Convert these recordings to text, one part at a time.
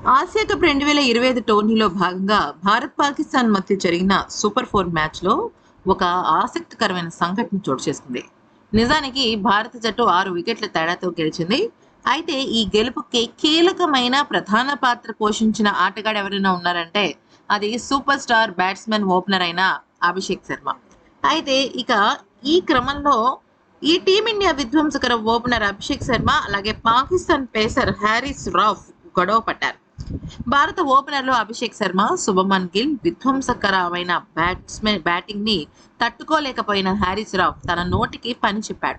Asia cup రెండు వేల ఇరవై ఐదు టోర్నీలో భాగంగా భారత్ పాకిస్తాన్ మధ్య జరిగిన సూపర్ ఫోర్ మ్యాచ్లో ఒక ఆసక్తికరమైన సంఘటన చోటు చేసుకుంది. నిజానికి భారత జట్టు ఆరు వికెట్ల తేడాతో గెలిచింది. అయితే ఈ గెలుపుకి కీలకమైన ప్రధాన పాత్ర పోషించిన ఆటగాడు ఎవరైనా ఉన్నారంటే అది సూపర్ స్టార్ బ్యాట్స్మెన్ ఓపెనర్ అయిన అభిషేక్ శర్మ. అయితే ఇక ఈ క్రమంలో ఈ టీమిండియా విధ్వంసకర ఓపెనర్ అభిషేక్ శర్మ అలాగే పాకిస్తాన్ పేసర్ హ్యారిస్ రాఫ్ గొడవ పడ్డారు భారత ఓపెనర్లు అభిషేక్ శర్మ శుభమన్ గిల్ విధ్వంసకరమైన బ్యాట్స్మెన్ బ్యాటింగ్ని తట్టుకోలేకపోయిన హ్యారిస్ రావు తన నోటికి పని చెప్పాడు.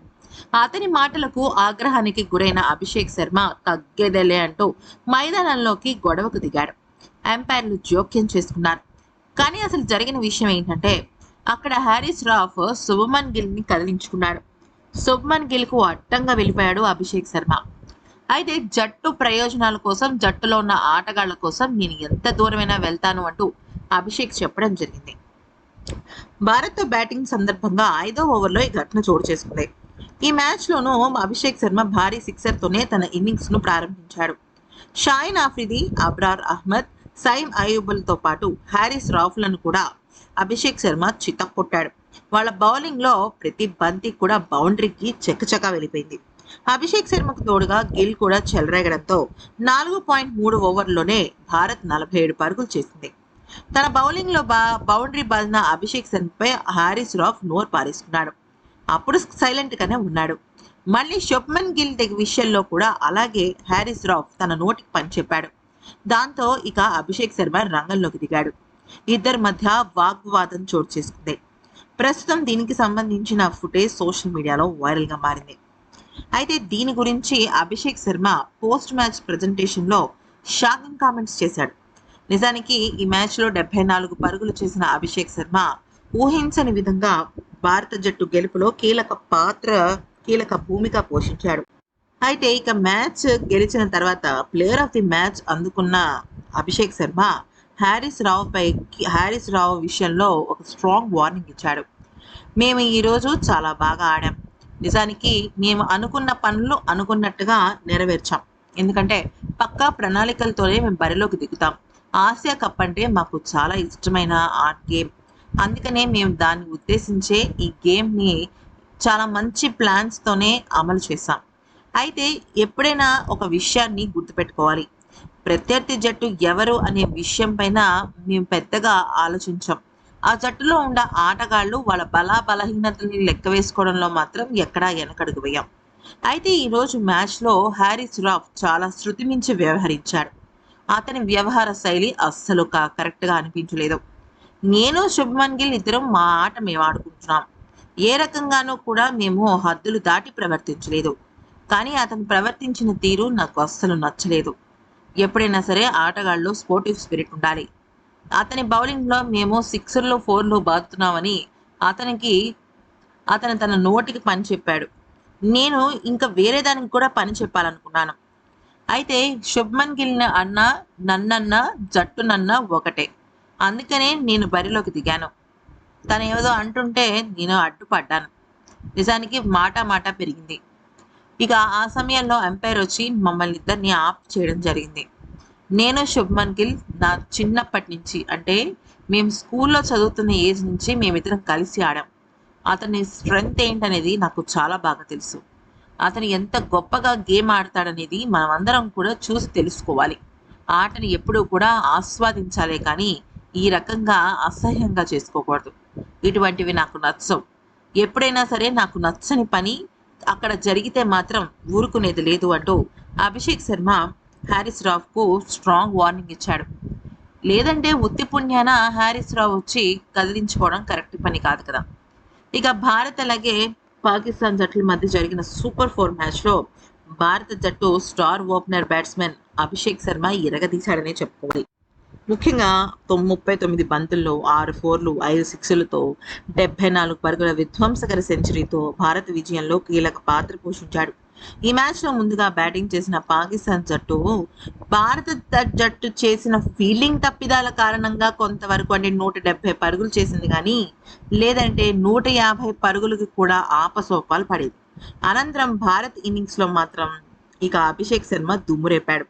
అతని మాటలకు ఆగ్రహానికి గురైన అభిషేక్ శర్మ తగ్గేదేలే అంటూ మైదానంలోకి గొడవకు దిగాడు. అంపైర్లు జోక్యం చేసుకున్నారు. కానీ అసలు జరిగిన విషయం ఏంటంటే అక్కడ హ్యారిస్ రాఫ్ శుభమన్ గిల్ని కదిలించుకున్నాడు. శుభమన్ గిల్కు అడ్డంగా వెళ్ళిపోయాడు అభిషేక్ శర్మ. అయితే జట్టు ప్రయోజనాల కోసం జట్టులో ఉన్న ఆటగాళ్ళ కోసం నేను ఎంత దూరమైనా వెళ్తాను అంటూ అభిషేక్ చెప్పడం జరిగింది. భారత్ బ్యాటింగ్ సందర్భంగా ఐదో ఓవర్లో ఈ ఘటన చోటు చేసుకుంది. ఈ మ్యాచ్లోనూ అభిషేక్ శర్మ భారీ సిక్సర్ తోనే తన ఇన్నింగ్స్ను ప్రారంభించాడు. షాయిన్ ఆఫ్రిది అబ్రార్ అహ్మద్ సైమ్ అయూబుల్తో పాటు హ్యారిస్ రాఫ్లను కూడా అభిషేక్ శర్మ చితక్కొట్టాడు. వాళ్ళ బౌలింగ్లో ప్రతి బంతి కూడా బౌండరీకి చెక్కచక్క వెళ్ళిపోయింది. అభిషేక్ శర్మకు తోడుగా గిల్ కూడా చెలరేగడంతో నాలుగు పాయింట్ మూడు ఓవర్లోనే భారత్ నలభై ఏడు పరుగులు చేసింది. తన బౌలింగ్లో బా బౌండరీ బాదిన అభిషేక్ శర్మపై హారిస్ రాఫ్ నోర్ పారేసుకున్నాడు. అప్పుడు సైలెంట్ గానే ఉన్నాడు. మళ్ళీ శుభ్మన్ గిల్ దగ్గర విషయంలో కూడా అలాగే హ్యారిస్ రాఫ్ తన నోటికి పని చెప్పాడు దాంతో ఇక అభిషేక్ శర్మ రంగంలోకి దిగాడు. ఇద్దరి మధ్య వాగ్వాదం చోటు చేసుకుంది. ప్రస్తుతం దీనికి సంబంధించిన ఫుటేజ్ సోషల్ మీడియాలో వైరల్గా మారింది. అయితే దీని గురించి అభిషేక్ శర్మ పోస్ట్ మ్యాచ్ ప్రజెంటేషన్లో షాకింగ్ కామెంట్స్ చేశాడు. నిజానికి ఈ మ్యాచ్లో డెబ్బై నాలుగు పరుగులు చేసిన అభిషేక్ శర్మ ఊహించని విధంగా భారత జట్టు గెలుపులో కీలక పాత్ర కీలక భూమిక పోషించాడు. అయితే ఇక మ్యాచ్ గెలిచిన తర్వాత ప్లేయర్ ఆఫ్ ది మ్యాచ్ అందుకున్న అభిషేక్ శర్మ హ్యారిస్ రావు పై హ్యారిస్ రావు విషయంలో ఒక స్ట్రాంగ్ వార్నింగ్ ఇచ్చాడు. మేము ఈరోజు చాలా బాగా ఆడాం. నిజానికి మేము అనుకున్న పనులు అనుకున్నట్టుగా నెరవేర్చాం. ఎందుకంటే పక్కా ప్రణాళికలతోనే మేము బరిలోకి దిగుతాం. ఆసియా కప్ అంటే మాకు చాలా ఇష్టమైన ఆర్ట్ గేమ్. అందుకనే మేము దాన్ని ఉద్దేశించే ఈ గేమ్ని చాలా మంచి ప్లాన్స్తోనే అమలు చేశాం. అయితే ఎప్పుడైనా ఒక విషయాన్ని గుర్తుపెట్టుకోవాలి. ప్రత్యర్థి జట్టు ఎవరు అనే విషయం పైన మేము పెద్దగా ఆలోచించాం. ఆ జట్టులో ఉన్న ఆటగాళ్ళు వాళ్ళ బల బలహీనతల్ని లెక్క వేసుకోవడంలో మాత్రం ఎక్కడా వెనకడుగు వేయం. అయితే ఈరోజు మ్యాచ్లో హ్యారిస్ రాఫ్ చాలా శృతిమించి వ్యవహరించాడు. అతని వ్యవహార శైలి అస్సలు కా కరెక్ట్గా అనిపించలేదు. నేను శుభ్మన్ గిల్ ఇద్దరం మా ఆట మేము ఆడుకుంటున్నాం. ఏ రకంగానూ కూడా మేము హద్దులు దాటి ప్రవర్తించలేదు. కానీ అతను ప్రవర్తించిన తీరు నాకు అస్సలు నచ్చలేదు. ఎప్పుడైనా సరే ఆటగాళ్ళు స్పోర్టివ్ స్పిరిట్ ఉండాలి. అతని బౌలింగ్లో మేము సిక్స్లు ఫోర్లు బాగుతున్నామని అతనికి అతను తన నోటికి పని చెప్పాడు. నేను ఇంకా వేరే దానికి కూడా పని చెప్పాలనుకున్నాను. అయితే శుభ్మన్ గిల్ అన్న నన్నన్న జట్టునన్న ఒకటే. అందుకనే నేను బరిలోకి దిగాను. తను ఏదో అంటుంటే నేను అడ్డుపడ్డాను. నిజానికి మాట మాట పెరిగింది. ఇక ఆ సమయంలో ఎంపైర్ వచ్చి మమ్మల్ని ఇద్దరిని ఆఫ్ చేయడం జరిగింది. నేను శుభ్మన్ గిల్. నా చిన్నప్పటి నుంచి అంటే మేము స్కూల్లో చదువుతున్న ఏజ్ నుంచి మేమిద్దరం కలిసి ఆడాం. అతని స్ట్రెంగ్త్ ఏంటనేది నాకు చాలా బాగా తెలుసు. అతను ఎంత గొప్పగా గేమ్ ఆడతాడనేది మనం అందరం కూడా చూసి తెలుసుకోవాలి. ఆటని ఎప్పుడూ కూడా ఆస్వాదించాలే కానీ ఈ రకంగా అసహ్యంగా చేసుకోకూడదు. ఇటువంటివి నాకు నచ్చవు. ఎప్పుడైనా సరే నాకు నచ్చని పని అక్కడ జరిగితే మాత్రం ఊరుకునేది లేదు అంటూ అభిషేక్ శర్మ హ్యారిస్ రావుకు స్ట్రాంగ్ వార్నింగ్ ఇచ్చాడు. లేదంటే ఉత్తి పుణ్యాన హ్యారిస్ రావు వచ్చి కదిలించుకోవడం కరెక్ట్ పని కాదు కదా. ఇక భారత్ అలాగే పాకిస్తాన్ జట్ల మధ్య జరిగిన సూపర్ ఫోర్ మ్యాచ్లో భారత జట్టు star opener batsmen Abhishek Sharma ఇరగదీశాడనే చెప్పుకోవాలి. ముఖ్యంగా ముప్పై తొమ్మిది బంతుల్లో ఆరు ఫోర్లు ఐదు సిక్స్లతో డెబ్బై నాలుగు పరుగుల విధ్వంసకర సెంచరీతో భారత విజయంలో కీలక పాత్ర పోషించాడు. ఈ మ్యాచ్లో ముందుగా బ్యాటింగ్ చేసిన పాకిస్తాన్ జట్టు భారత జట్టు చేసిన ఫీల్డింగ్ తప్పిదాల కారణంగా కొంతవరకు అంటే నూట డెబ్బై పరుగులు చేసింది కానీ లేదంటే నూట యాభై పరుగులకి కూడా ఆపసోపాలు పడేది. అనంతరం భారత్ ఇన్నింగ్స్లో మాత్రం ఇక అభిషేక్ శర్మ దుమ్మురేపాడు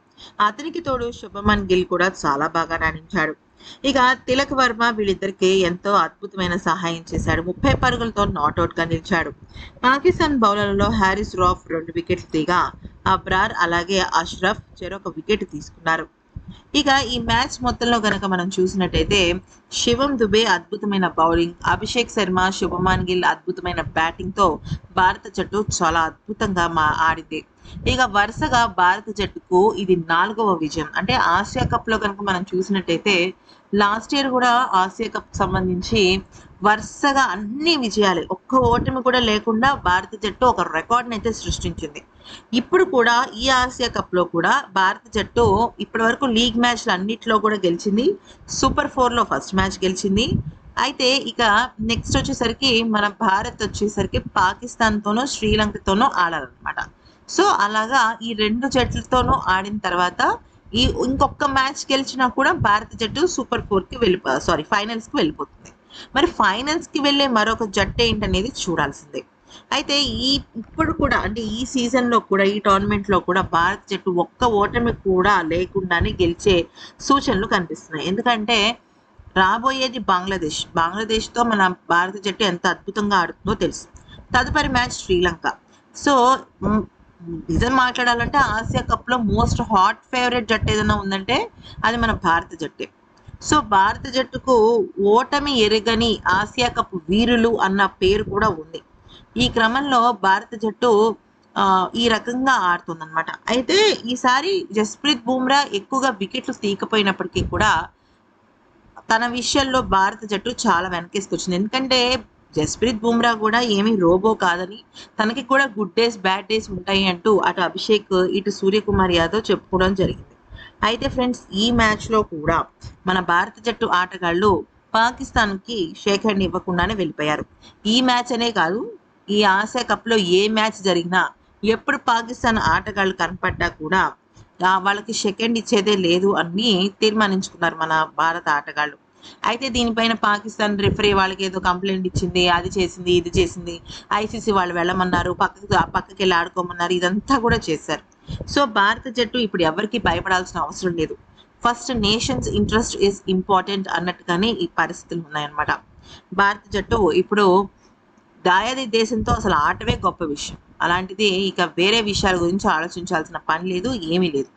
అతనికి తోడు శుభమన్ గిల్ కూడా చాలా బాగా రాణించాడు. ఇక తిలక్ వర్మ వీళ్ళిద్దరికి ఎంతో అద్భుతమైన సహాయం చేశాడు. ముప్పై పరుగులతో నాట్అవుట్గా నిలిచాడు. పాకిస్తాన్ బౌలర్లలో హ్యారిస్ రాఫ్ రెండు వికెట్లు తీగా అబ్రార్ అలాగే అష్రఫ్ చెరొక వికెట్ తీసుకున్నారు. ఇక ఈ మ్యాచ్ మొత్తంలో గనక మనం చూసినట్టయితే శివం దుబే అద్భుతమైన బౌలింగ్ అభిషేక్ శర్మ శుభమాన్ గిల్ అద్భుతమైన బ్యాటింగ్తో భారత జట్టు చాలా అద్భుతంగా మా ఆడింది ఇక వరుసగా భారత జట్టుకు ఇది నాలుగవ విజయం. అంటే ఆసియా కప్లో కనుక మనం చూసినట్టయితే లాస్ట్ ఇయర్ కూడా ఆసియా కప్ సంబంధించి వరుసగా అన్ని విజయాలే ఒక్క ఓటమి కూడా లేకుండా భారత జట్టు ఒక రికార్డ్ని అయితే సృష్టించింది. ఇప్పుడు కూడా ఈ ఆసియా కప్లో కూడా భారత జట్టు ఇప్పటి వరకు లీగ్ మ్యాచ్లు అన్నిట్లో కూడా గెలిచింది. సూపర్ ఫోర్లో ఫస్ట్ మ్యాచ్ గెలిచింది. అయితే ఇక నెక్స్ట్ వచ్చేసరికి మన భారత్ వచ్చేసరికి పాకిస్తాన్ తోనో శ్రీలంకతోనో ఆడాలన్నమాట. సో అలాగా ఈ రెండు జట్లతోనూ ఆడిన తర్వాత ఈ ఇంకొక మ్యాచ్ గెలిచినా కూడా భారత జట్టు సూపర్ ఫోర్కి వెళ్ళి సారీ ఫైనల్స్కి వెళ్ళిపోతుంది. మరి ఫైనల్స్కి వెళ్ళే మరొక జట్టు ఏంటనేది చూడాల్సిందే. అయితే ఈ ఇప్పుడు కూడా అంటే ఈ సీజన్లో కూడా ఈ టోర్నమెంట్లో కూడా భారత జట్టు ఒక్క ఓటమి కూడా లేకుండానే గెలిచే సూచనలు కనిపిస్తున్నాయి. ఎందుకంటే రాబోయేది బంగ్లాదేశ్. బంగ్లాదేశ్తో మన భారత జట్టు ఎంత అద్భుతంగా ఆడుతుందో తెలుసు. తదుపరి మ్యాచ్ శ్రీలంక. సో నిజం మాట్లాడాలంటే ఆసియా కప్లో మోస్ట్ హాట్ ఫేవరెట్ జట్టు ఏదైనా ఉందంటే అది మన భారత జట్టే. సో భారత జట్టుకు ఓటమి ఎరగని ఆసియా కప్ వీరులు అన్న పేరు కూడా ఉంది. ఈ క్రమంలో భారత జట్టు ఈ రకంగా ఆడుతుందన్నమాట. అయితే ఈసారి జస్ప్రీత్ బుమ్రా ఎక్కువగా వికెట్లు తీయకపోయినప్పటికీ కూడా తన విషయంలో భారత జట్టు చాలా వెనకేసుకొచ్చింది. ఎందుకంటే జస్ప్రీత్ బుమ్రా కూడా ఏమీ రోబో కాదని తనకి కూడా గుడ్ డేస్ బ్యాడ్ డేస్ ఉంటాయి అంటూ అటు అభిషేక్ ఇటు సూర్యకుమార్ యాదవ్ చెప్పుకోవడం జరిగింది. అయితే ఫ్రెండ్స్ ఈ మ్యాచ్లో కూడా మన భారత జట్టు ఆటగాళ్ళు పాకిస్తాన్కి షేక్ హ్యాండ్ ఇవ్వకుండానే వెళ్ళిపోయారు. ఈ మ్యాచ్ అనే కాదు ఈ ఆసియా కప్లో ఏ మ్యాచ్ జరిగినా ఎప్పుడు పాకిస్తాన్ ఆటగాళ్ళు కనపడ్డా కూడా వాళ్ళకి సెకండ్ ఇచ్చేదే లేదు అని తీర్మానించుకున్నారు మన భారత ఆటగాళ్ళు. అయితే దీనిపైన పాకిస్తాన్ రిఫరీ వాళ్ళకి ఏదో కంప్లైంట్ ఇచ్చింది అది చేసింది ఇది చేసింది. ఐసీసీ వాళ్ళు వెళ్ళమన్నారు పక్కకి పక్కకి వెళ్ళి ఆడుకోమన్నారు ఇదంతా కూడా చేశారు. సో భారత జట్టు ఇప్పుడు ఎవరికి భయపడాల్సిన అవసరం లేదు. First nation's interest is important అన్నట్టుగానే ఈ పరిస్థితులు ఉన్నాయన్నమాట. భారత జట్టు ఇప్పుడు దాయాది దేశంతో అసలు ఆటవే గొప్ప విషయం. అలాంటిది ఇక వేరే విషయాల గురించి ఆలోచించాల్సిన పని లేదు ఏమీ లేదు.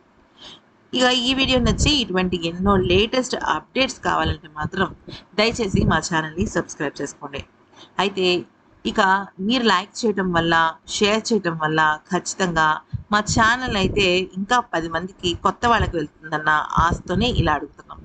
ఇక ఈ వీడియో నచ్చి ఇటువంటి ఎన్నో లేటెస్ట్ అప్డేట్స్ కావాలంటే మాత్రం దయచేసి మా ఛానల్ని సబ్స్క్రైబ్ చేసుకోండి. అయితే ఇక మీరు లైక్ చేయటం వల్ల షేర్ చేయటం వల్ల ఖచ్చితంగా మా ఛానల్ అయితే ఇంకా పది మందికి కొత్త వాళ్ళకి వెళ్తుందన్న ఆశతోనే ఇలా అడుగుతున్నాం.